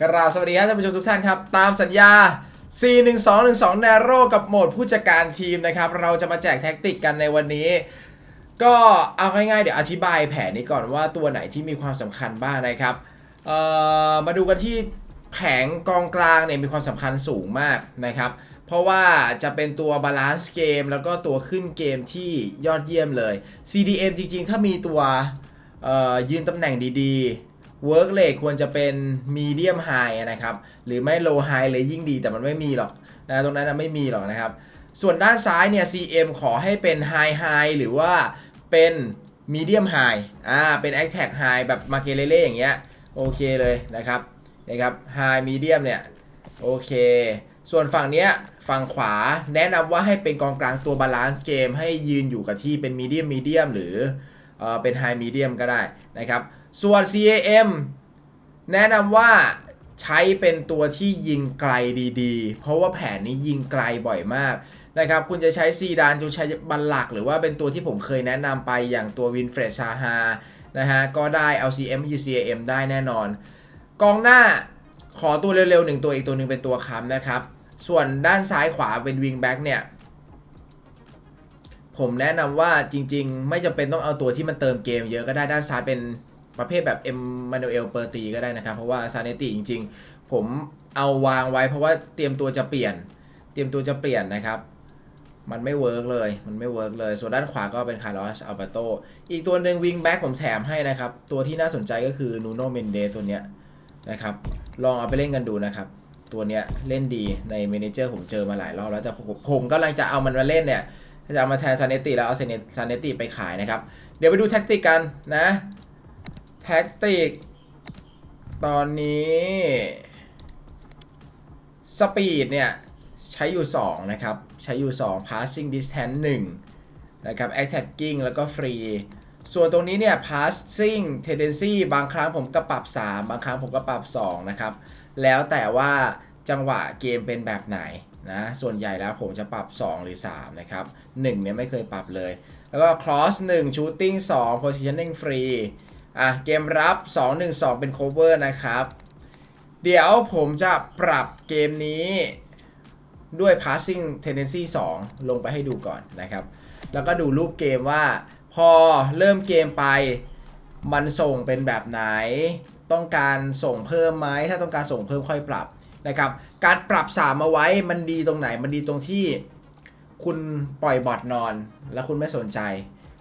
กราบสวัสดีครับท่านผู้ชมทุกท่านครับ ตามสัญญา 41212 n a r o กับโหมดผู้จัดการทีมนะครับ เราจะมาแจกแท็กติกกันในวันนี้ ก็เอาง่ายๆ เดี๋ยวอธิบายแผนนี้ก่อนว่าตัวไหนที่มีความสำคัญบ้างนะครับมาดูกันที่แผงกองกลางเนี่ยมีความสำคัญสูงมากนะครับ เพราะว่าจะเป็นตัวบาลานซ์เกมแล้วก็ตัวขึ้นเกมที่ยอดเยี่ยมเลย CDM จริงๆ ถ้ามีตัวยืนตำแหน่งดีๆ Work Rate ควรจะเป็น Medium High นะครับ หรือไม่ Low High เลยยิ่งดีแต่มันไม่มีหรอกนะตรงนั้นไม่มีหรอกนะครับ ส่วนด้านซ้ายเนี่ย CM ขอให้เป็น High High หรือว่าเป็น Medium High อ่าเป็น Attack High แบบมาเกเลเล่อย่างเงี้ยโอเคเลยนะครับนะครับ High Medium เนี่ย โอเค ส่วนฝั่งเนี้ยฝั่งขวาแนะนำว่าให้เป็นกองกลางตัวบาลานซ์เกมให้ยืนอยู่กับที่เป็นมีเดียมมีเดียมหรือเออเป็นไฮมีเดียมก็ได้นะครับ ส่วน CAM แนะนำว่าใช้เป็นตัวที่ยิงไกลดีๆ เพราะว่าแผนนี้ยิงไกลบ่อยมากนะครับ คุณจะใช้ซีดานจะใช้บัลลัก หรือว่าเป็นตัวที่ผมเคยแนะนำไปอย่างตัววินเฟรดชาฮานะฮะ ก็ได้เอา CM UCAM ได้แน่นอน กองหน้าขอตัวเร็วๆหนึ่งตัวอีกตัวหนึ่งเป็นตัวค้ำนะครับ ส่วนด้านซ้ายขวาเป็นวิงแบ็กเนี่ย ผมแนะนำว่าจริงๆ ไม่จำเป็นต้องเอาตัวที่มันเติมเกมเยอะก็ได้ด้านซ้ายเป็น ประเภทแบบเอ็มมานูเอลเปอร์ตีก็ได้นะครับ เพราะว่าซาเนติจริง ๆ ผมเอาวางไว้เพราะว่าเตรียมตัวจะเปลี่ยน เตรียมตัวจะเปลี่ยนนะครับมันไม่เวิร์กเลย มันไม่เวิร์กเลย ส่วนด้านขวาก็เป็นคาร์ลอสอัลเบโต อีกตัวหนึ่งวิงแบ็กผมแถมให้นะครับ ตัวที่น่าสนใจก็คือนูโนเมนเดตัวเนี้ยนะครับ ลองเอาไปเล่นกันดูนะครับ ตัวเนี้ยเล่นดีในเมนเจอร์ผมเจอมาหลายรอบแล้ว แต่ผมผมกำลังจะเอามันมาเล่นเนี่ย จะเอามาแทนซาเนติแล้วเอาซาเนติไปขายนะครับ เดี๋ยวไปดูแท็กติกกันนะ แท็กติก ตอนนี้ สปีดเนี่ย ใช้อยู่ 2 นะครับ ใช้อยู่ 2 passing distance 1 นะครับ attacking แล้วก็ free ส่วนตรงนี้เนี่ย passing tendency บางครั้งผมก็ปรับ 3 บางครั้งผมก็ปรับ 2 นะครับ แล้วแต่ว่าจังหวะเกมเป็นแบบไหนนะ ส่วนใหญ่แล้วผมจะปรับ 2 หรือ 3 นะครับ 1 เนี่ยไม่เคยปรับเลย แล้วก็ cross 1 shooting 2 positioning free อะเกมรับ 2 1 2 เป็น cover นะครับ เดี๋ยวผมจะปรับเกมนี้ด้วย passing tendency 2 ลงไปให้ดูก่อนนะครับ แล้วก็ดูรูปเกมว่า พอเริ่มเกมไป มันส่งเป็นแบบไหน ต้องการส่งเพิ่มไหม ถ้าต้องการส่งเพิ่มค่อยปรับนะครับ การปรับ 3 มาไว้มันดีตรงไหน มันดีตรงที่ คุณปล่อยบอทนอน แล้วคุณไม่สนใจ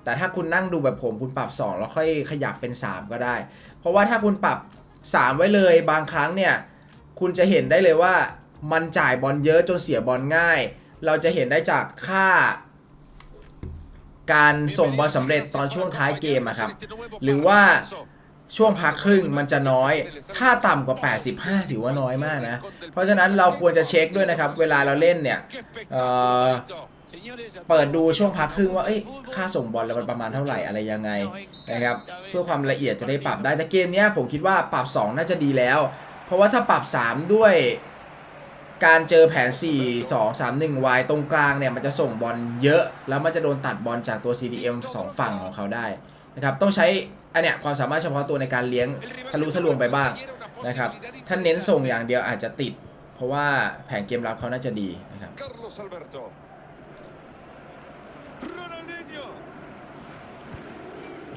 แต่ถ้าคุณนั่งดูแบบผมคุณปรับ 2 แล้วค่อยขยับเป็น 3 ก็ได้ เพราะว่าถ้าคุณปรับ 3 ไว้เลยบางครั้งเนี่ย คุณจะเห็นได้เลยว่ามันจ่ายบอลเยอะจนเสียบอลง่าย เราจะเห็นได้จากค่า การส่งบอลสำเร็จตอนช่วงท้ายเกมอะครับ หรือว่าช่วงพักครึ่งมันจะน้อย ถ้าต่ำกว่า 85 ถือว่าน้อยมากนะ เพราะฉะนั้นเราควรจะเช็คด้วยนะครับ เวลาเราเล่นเนี่ย เปิดดูช่วงพักครึ่งว่าเอ้ยค่าส่งบอลแล้วมันประมาณเท่าไหร่อะไรยังไงนะครับเพื่อความละเอียดจะได้ปรับได้แต่เกมนี้ผมคิดว่าปรับ 2 น่าจะดีแล้ว เพราะว่าถ้าปรับ 3 ด้วยการเจอแผน 4 2 3 1 y ตรงกลางเนี่ยมันจะส่งบอลเยอะ แล้วมันจะโดนตัดบอลจากตัว CDM 2 ฝั่งของเขาได้นะครับต้องใช้อันเนี้ยความสามารถเฉพาะตัวในการเลี้ยงทะลุทะลวงไปบ้างนะครับถ้าเน้นส่งอย่างเดียวอาจจะติด เพราะว่าแผนเกมรับเขาน่าจะดีนะครับ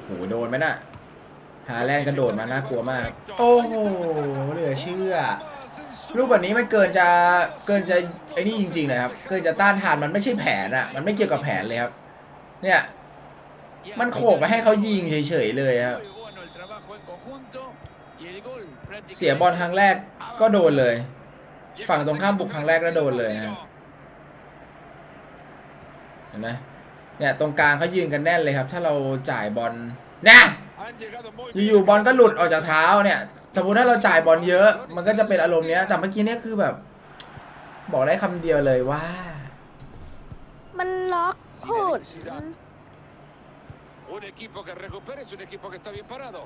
โหโดนไหมน่ะ หาแลนด์กระโดดมาน่ากลัวมาก โอ้โหเหลือเชื่อ รูปแบบนี้มันเกินจะเกินจะไอ้นี่จริงๆเลยครับ เกินจะต้านทานมันไม่ใช่แผนอะมันไม่เกี่ยวกับแผนเลยครับ เนี่ย มันโขกไปให้เขายิงเฉยๆเลยครับ เสียบอลครั้งแรกก็โดนเลย ฝั่งตรงข้ามบุกครั้งแรกก็โดนเลยนะเห็นไหม เนี่ยตรงกลางเขายืนกันแน่นเลยครับ ถ้าเราจ่ายบอลนะ Han llegado muy อยู่ๆบอลก็หลุดออกจากเท้าเนี่ยสมมติถ้าเราจ่ายบอลเยอะ มันก็จะเป็นอารมณ์เนี้ยแต่เมื่อกี้เนี่ยคือแบบ บอกได้คำเดียวเลยว่า มันล็อกพูด Un equipo que recupera es un equipo que está bien parado.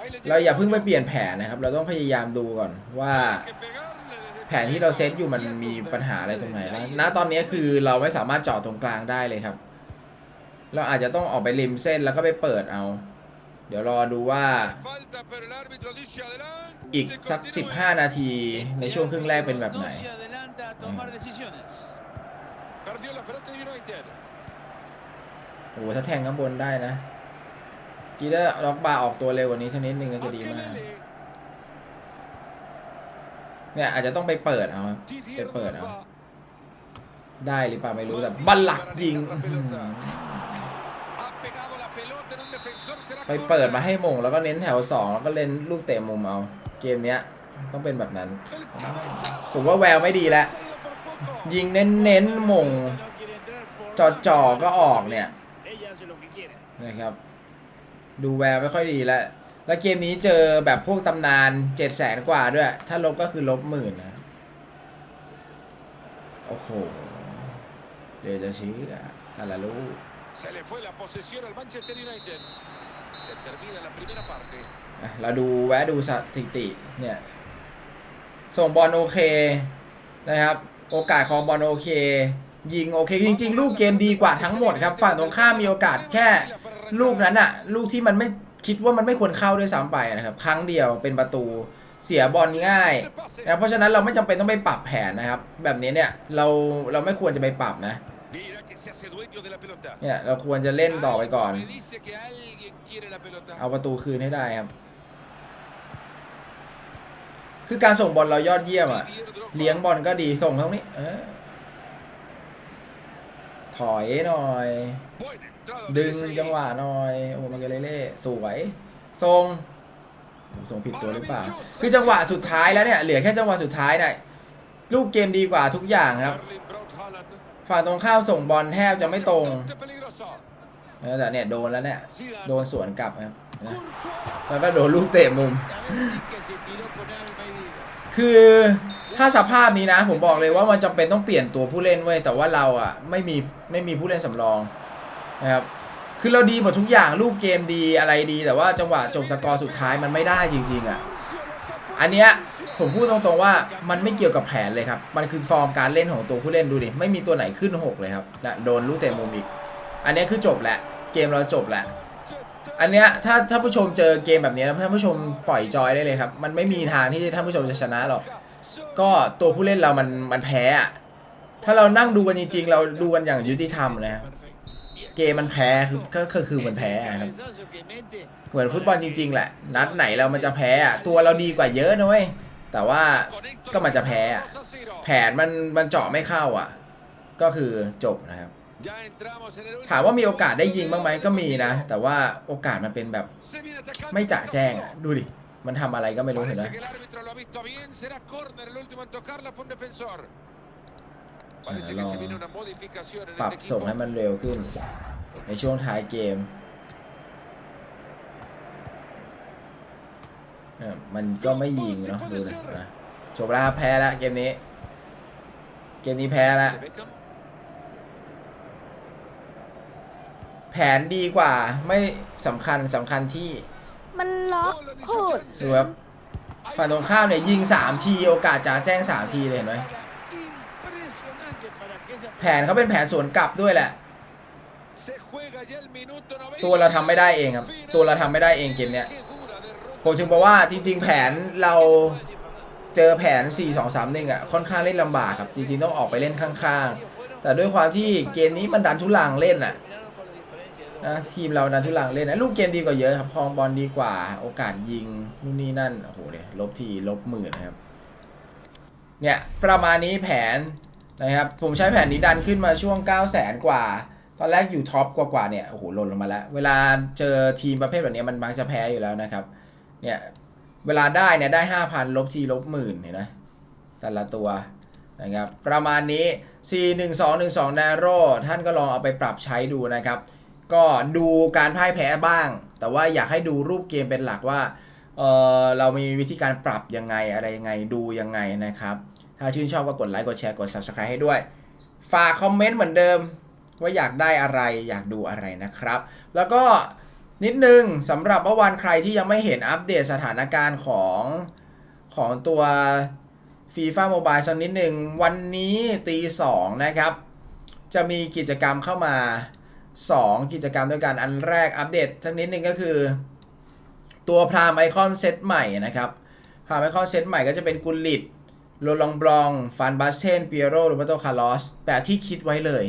Ahí le เรา llega อย่าเพิ่งไป Antonio. เปลี่ยนแผนนะครับ เราต้องพยายามดูก่อนว่า Que pegarle desde แผนที่เราเซตอยู่มันมีปัญหาอะไรตรงไหนบ้างณตอนนี้คือเราไม่สามารถเจาะตรงกลางได้เลยครับ เราอาจจะต้องออกไปริมเส้นแล้วก็ไปเปิดเอา เดี๋ยวรอดูว่า อีกสัก 15 นาทีในช่วงครึ่งแรกเป็นแบบไหน โอ้โหถ้าแทงข้างบนได้นะ กีเดอร์ล็อกบาร์ออกตัวเร็วกว่านี้สักนิดนึงก็จะดีมาก เนี่ยอาจจะต้องไปเปิดเอาครับไป Didier เปิดเอา Drogba. ได้หรือเปล่าไม่รู้แต่บัลลักยิงอื้อหือ Ha pegado la pelota en un defensor. Será ไปเปิด córner. มาให้หมงแล้วก็เน้นแถวสองแล้วก็เล่นลูกเตะมุมเอา เกมเนี้ยต้องเป็นแบบนั้น El cabezazo. ผมว่าแววไม่ดีแล้ว Se ha ido por poco. ยิงเน้นๆหมง No quiere entrar por จอจ่อๆก็ออกเนี่ย Ella hace lo que quiere. นะครับ ดูแววไม่ค่อยดีแล้ว แล้วเกมนี้เจอแบบพวกตำนานเจ็ดแสนกว่าด้วย ถ้าลบก็คือลบหมื่นนะ โอ้โห เดี๋ยวจะชี้อะแต่ละลูก Se le fue la posesión al Manchester United. Se termina la primera parte. อะเราดูแวะดูสถิติเนี่ย ส่งบอลโอเคนะครับ โอกาสของบอลโอเค ยิงโอเค จริง ๆ ลูกเกมดีกว่าทั้งหมดครับ ฝั่งตรงข้ามมีโอกาสแค่ ลูกนั้นอะลูกที่มันไม่ คิดว่ามันไม่ควรเข้าด้วยซ้ำไปนะครับ ครั้งเดียวเป็นประตูเสียบอลง่ายนะเพราะฉะนั้นเราไม่จำเป็นต้องไปปรับแผนนะครับ แบบนี้เนี่ยเราเราไม่ควรจะไปปรับนะเนี่ยเราควรจะเล่นต่อไปก่อน เอาประตูคืนให้ได้ครับ คือการส่งบอลเรายอดเยี่ยมอะเลี้ยงบอลก็ดีส่งเท่านี้ เออ ถอยหน่อย ดึงจังหวะหน่อย โอ้มาเกเล่เล่สวยทรงทรงผิดตัวหรือเปล่า คือจังหวะสุดท้ายแล้วเนี่ย เหลือแค่จังหวะสุดท้ายเนี่ยลูกเกมดีกว่าทุกอย่างครับ ฝั่งตรงข้ามส่งบอลแทบจะไม่ตรงแต่เนี่ยโดนแล้วเนี่ย โดนสวนกลับครับแล้วก็โดนลูกเตะมุม คือ ถ้าสภาพนี้นะ ผมบอกเลยว่ามันจำเป็นต้องเปลี่ยนตัวผู้เล่นเว้ยแต่ว่าเราอะไม่มีไม่มีผู้เล่นสำรองนะครับคือเราดีหมดทุกอย่างลูกเกมดีอะไรดี แต่ว่าจังหวะจบสกอร์สุดท้ายมันไม่ได้จริง ๆอะอันเนี้ยผมพูดตรงๆว่ามันไม่เกี่ยวกับแผนเลยครับ มันคือฟอร์มการเล่นของตัวผู้เล่นดูดิไม่มีตัวไหนขึ้นหกเลยครับและโดนลูกเตะมุมอีก อันเนี้ยคือจบแหละ เกมเราจบแหละอันเนี้ยถ้าถ้าผู้ชมเจอเกมแบบนี้ยท่านผู้ชมปล่อยจอยได้เลยครับ มันไม่มีทางที่ท่านผู้ชมจะชนะหรอก ก็ตัวผู้เล่นเรามันมันแพ้อะถ้าเรานั่งดูกันจริงๆ เราดูกันอย่างยุติธรรมนะครับเกมมันแพ้คือก็ก็คือมันแพ้อะครับ เหมือนฟุตบอลจริงๆ แหละ นัดไหนเรามันจะแพ้อะตัวเราดีกว่าเยอะนะเว้ยแต่ว่าก็มันจะแพ้อะแผนมันมันเจาะไม่เข้าอะ ก็คือจบนะครับ ถามว่ามีโอกาสได้ยิงบ้างไหมก็มีนะ แต่ว่าโอกาสมันเป็นแบบไม่จะแจ้ง Caso. อะดูดิ มันทำอะไรก็ไม่รู้เห็นไหม Parece que el árbitro lo ha visto bien. Será córner el último en tocarla. Fue un defensor. Parece que se viene una modificación en ปรับ este ส่ง equipo. ให้มันเร็วขึ้น ในช่วงท้ายเกมเนี่ยมันก็ไม่ยิงเนาะดูนะนะจบแล้วครับแพ้แล้วเกมนี้ เกมนี้แพ้แล้ว De Beckham. แผนดีกว่าไม่สำคัญสำคัญที่ มันล็อกพูดดูครับฝั่งตรงข้ามเนี่ยยิง 3 ทีโอกาสจะแจ้ง 3 ทีเลยเห็นไหมแผนเขาเป็นแผนสวนกลับด้วยแหละ ตัวเราทำไม่ได้เองครับ ตัวเราทำไม่ได้เองเกมเนี้ยผมถึงบอกว่าจริง ๆ แผนเราเจอแผน 4 2 3 1อะค่อนข้างเล่นลำบากครับจริงๆต้องออกไปเล่นข้างๆ แต่ด้วยความที่เกมนี้มันดันทุลังเล่นอะ นะทีมเราดันทุลังเล่นนะลูกเกมดีกว่าเยอะครับครองบอลดีกว่าโอกาสยิงนู่นนี่นั่นโอ้โหเนี่ยลบทีลบหมื่นนะครับเนี่ยประมาณนี้แผนนะครับผมใช้แผนนี้ดันขึ้นมาช่วง 9 0 0แสนกว่า ตอนแรกอยู่ท็อปกว่าๆเนี่ยโอ้โหหล่นลงมาแล้ว เวลาเจอทีมประเภทแบบนี้มันมักจะแพ้อยู่แล้วนะครับเนี่ยเวลาได้เนี่ยได้ 5,000 ลบทีลบหมื่นเห็นไหมแต่ละตัวนะครับประมาณนี้ C 1 2 1 2 Narrow ท่านก็ลองเอาไปปรับใช้ดูนะครับ ก็ดูการพ่ายแพ้บ้าง แต่ว่าอยากให้ดูรูปเกมเป็นหลักว่าเออเรามีวิธีการปรับยังไงอะไรยังไงดูยังไงนะครับ ถ้าชื่นชอบก็กดไลค์กดแชร์กด Subscribe ให้ด้วย ฝากคอมเมนต์เหมือนเดิม ว่าอยากได้อะไรอยากดูอะไรนะครับ แล้วก็นิดนึงสำหรับเมื่อวานใครที่ยังไม่เห็นอัปเดตสถานการณ์ของของตัวฟีฟ่าโมบายสักนิดหนึ่งวันนี้ตีสองนะครับ จะมีกิจกรรมเข้ามา 2 กิจกรรมด้วยกันอันแรกอัปเดตสักนิดหนึ่งก็คือ ตัวพรามไอคอนเซตใหม่นะครับพรามไอคอนเซตใหม่ก็จะเป็นกุลิตโรลองบลองฟันบาสเทนเปียโรโรเบโตคาร์ลอสแต่ที่คิดไว้เลย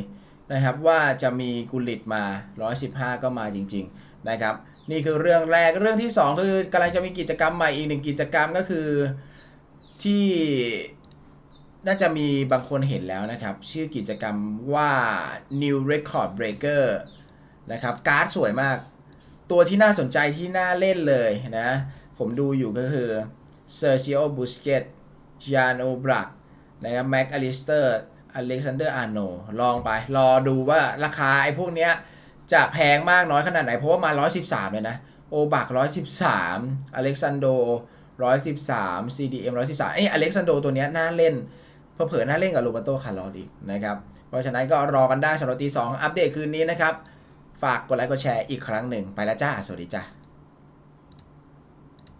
นะครับว่าจะมีกุลิตมา 115 ก็มาจริงๆนะครับนี่คือเรื่องแรกเรื่องที่ 2 คือกำลังจะมีกิจกรรมใหม่อีกหนึ่งกิจกรรมก็คือที่ น่าจะมีบางคนเห็นแล้วนะครับ ชื่อกิจกรรมว่า New Record Breaker นะครับ การ์ดสวยมาก ตัวที่น่าสนใจที่น่าเล่นเลยนะ ผมดูอยู่ก็คือเซอร์ i ิโอบูสเกตจานโอบรักนะครับแม็กอลิสเตอร์อเล็กซานเดอร์อาโนลองไป รอดูว่าราคาไอ้พวกเนี้ยจะแพงมากน้อยขนาดไหน เพราะว่ามา 113 เลยนะ โอบัก113 อเล็กซานโด 113 CDM 113ไอ้อเล็กซานโดตัวเนี้ยน่าเล่น เผลอๆน่าเล่นกับโรเบโตคาร์ลอสอีกนะครับ เพราะฉะนั้นก็รอกันได้สำหรับตีสองอัปเดตคืนนี้นะครับ ฝากกดไลค์กดแชร์อีกครั้งหนึ่งไปแล้วจ้า สวัสดีจ้า